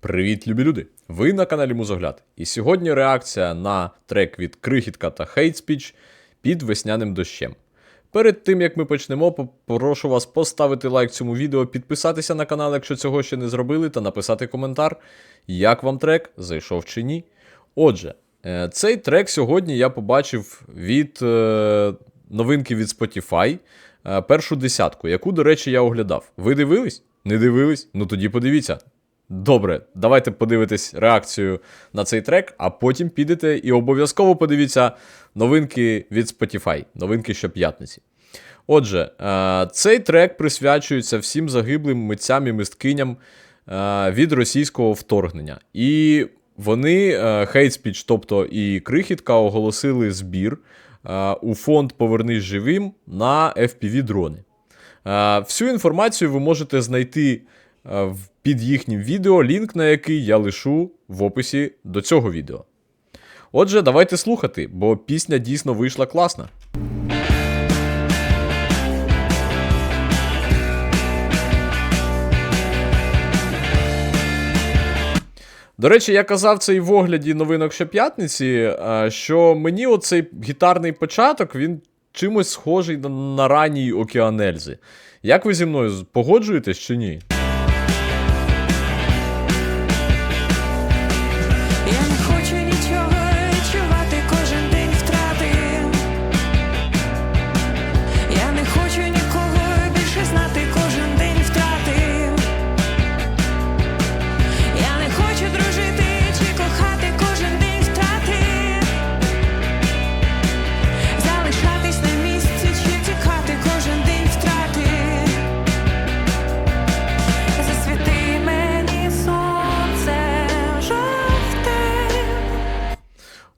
Привіт, любі люди! Ви на каналі Музогляд. І сьогодні реакція на трек від Крихітка та Speech під весняним дощем. Перед тим як ми почнемо, попрошу вас поставити лайк цьому відео, підписатися на канал, якщо цього ще не зробили, та написати коментар, як вам трек, зайшов чи ні. Отже, е, цей трек сьогодні я побачив від е, новинки від Spotify, е, першу десятку, яку, до речі, я оглядав. Ви дивились? Не дивились? Ну тоді подивіться. Добре, давайте подивитись реакцію на цей трек, а потім підете і обов'язково подивіться новинки від Spotify, новинки щоп'ятниці. Отже, е, цей трек присвячується всім загиблим митцям і мисткиням е, від російського вторгнення. І вони, е, Speech, тобто і Крихітка, оголосили збір у фонд Повернись живим на FPV-дрони. Всю інформацію ви можете знайти під їхнім відео, лінк на який я лишу в описі до цього відео. Отже, давайте слухати, бо пісня дійсно вийшла класна. До речі, я казав це і в огляді новинок щоп'ятниці, що мені оцей гітарний початок він чимось схожий на ранній океанельзи. Як ви зі мною погоджуєтесь чи ні?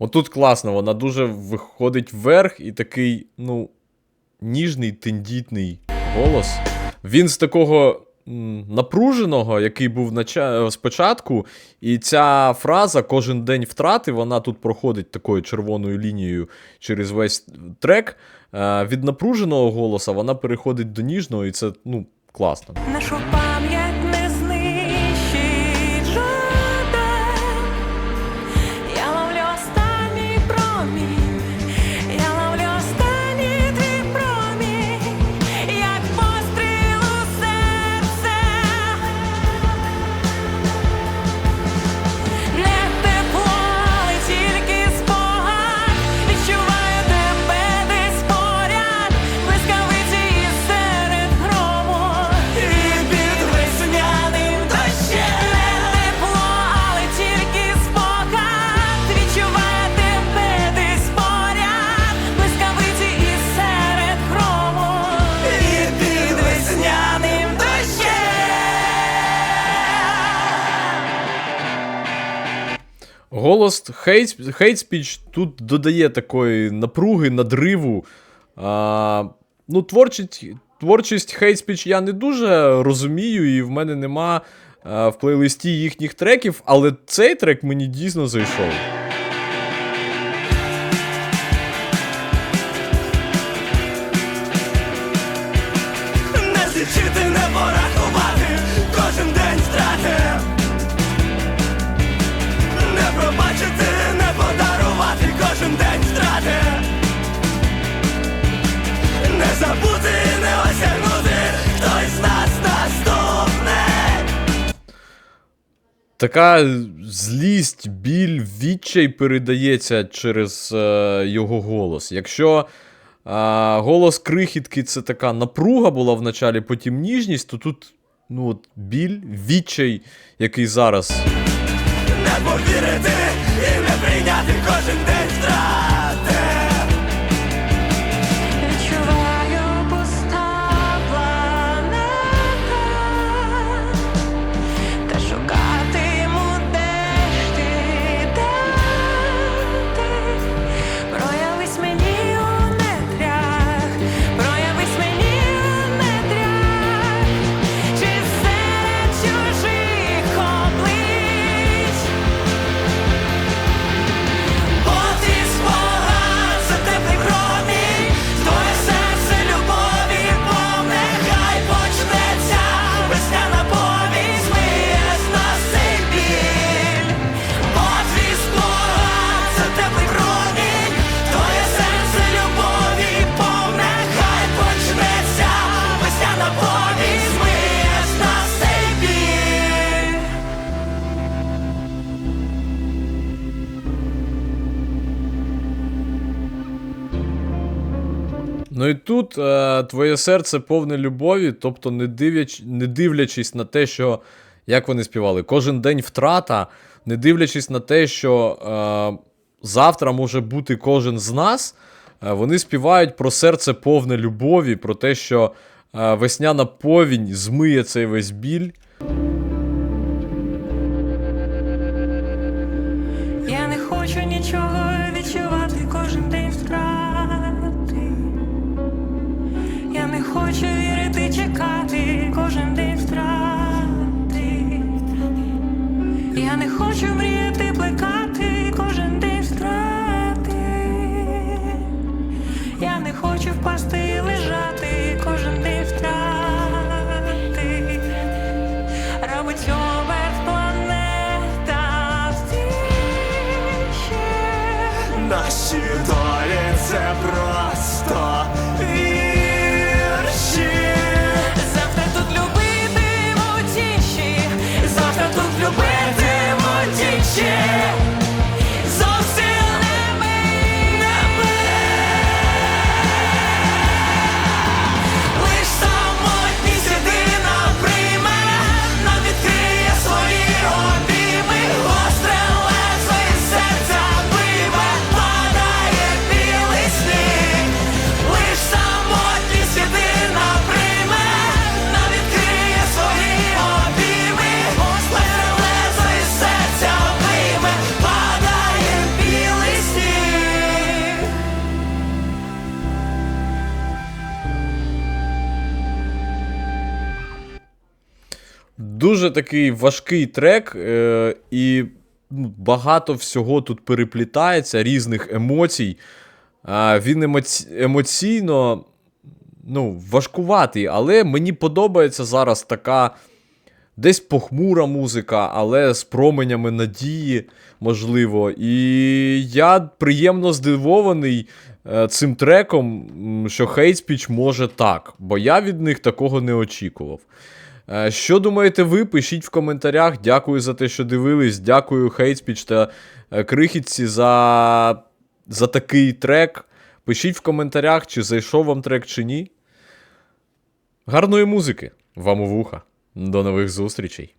Отут класно, вона дуже виходить вверх і такий, ну, ніжний, тендітний голос. Він з такого напруженого, який був нача... спочатку, і ця фраза кожен день втрати, вона тут проходить такою червоною лінією через весь трек. Е, від напруженого голоса вона переходить до ніжного, і це ну, класно. Нашу Голос Hate Speech тут додає такої напруги, надриву. А, Ну, Творчість творчість Hate Speech я не дуже розумію, і в мене нема а, в плейлисті їхніх треків, але цей трек мені дійсно зайшов. Така злість, біль, відчай передається через е, його голос. Якщо е, голос крихітки це така напруга була в началі, потім ніжність, то тут ну, от, біль, відчай, який зараз. Не повірити і не прийняти кожен день Ну і тут е, твоє серце повне любові, тобто не, дивляч, не дивлячись на те, що як вони співали, кожен день втрата, не дивлячись на те, що е, завтра може бути кожен з нас, е, вони співають про серце повне любові, про те, що е, весняна повінь змиє цей весь біль. Я не хочу нічого відчувати кожен день втрати. Я не хочу мріяти, плекати кожен день втрати. Я не хочу впасти і лежати кожен день втрати. Робить оберт планета втіче. Наші долі це просто Дуже такий важкий трек, е, і ну, багато всього тут переплітається, різних емоцій. Е, він емоці... емоційно ну, важкуватий, але мені подобається зараз така десь похмура музика, але з променями надії, можливо. І я приємно здивований е, цим треком, що Хейтспіч може так, бо я від них такого не очікував. Е, Що думаєте ви? Пишіть в коментарях. Дякую за те, що дивились. Дякую Хейтспіч та е, Крихітці за, за такий трек. Пишіть в коментарях, чи зайшов вам трек, чи ні. Гарної музики вам у вуха. До нових зустрічей!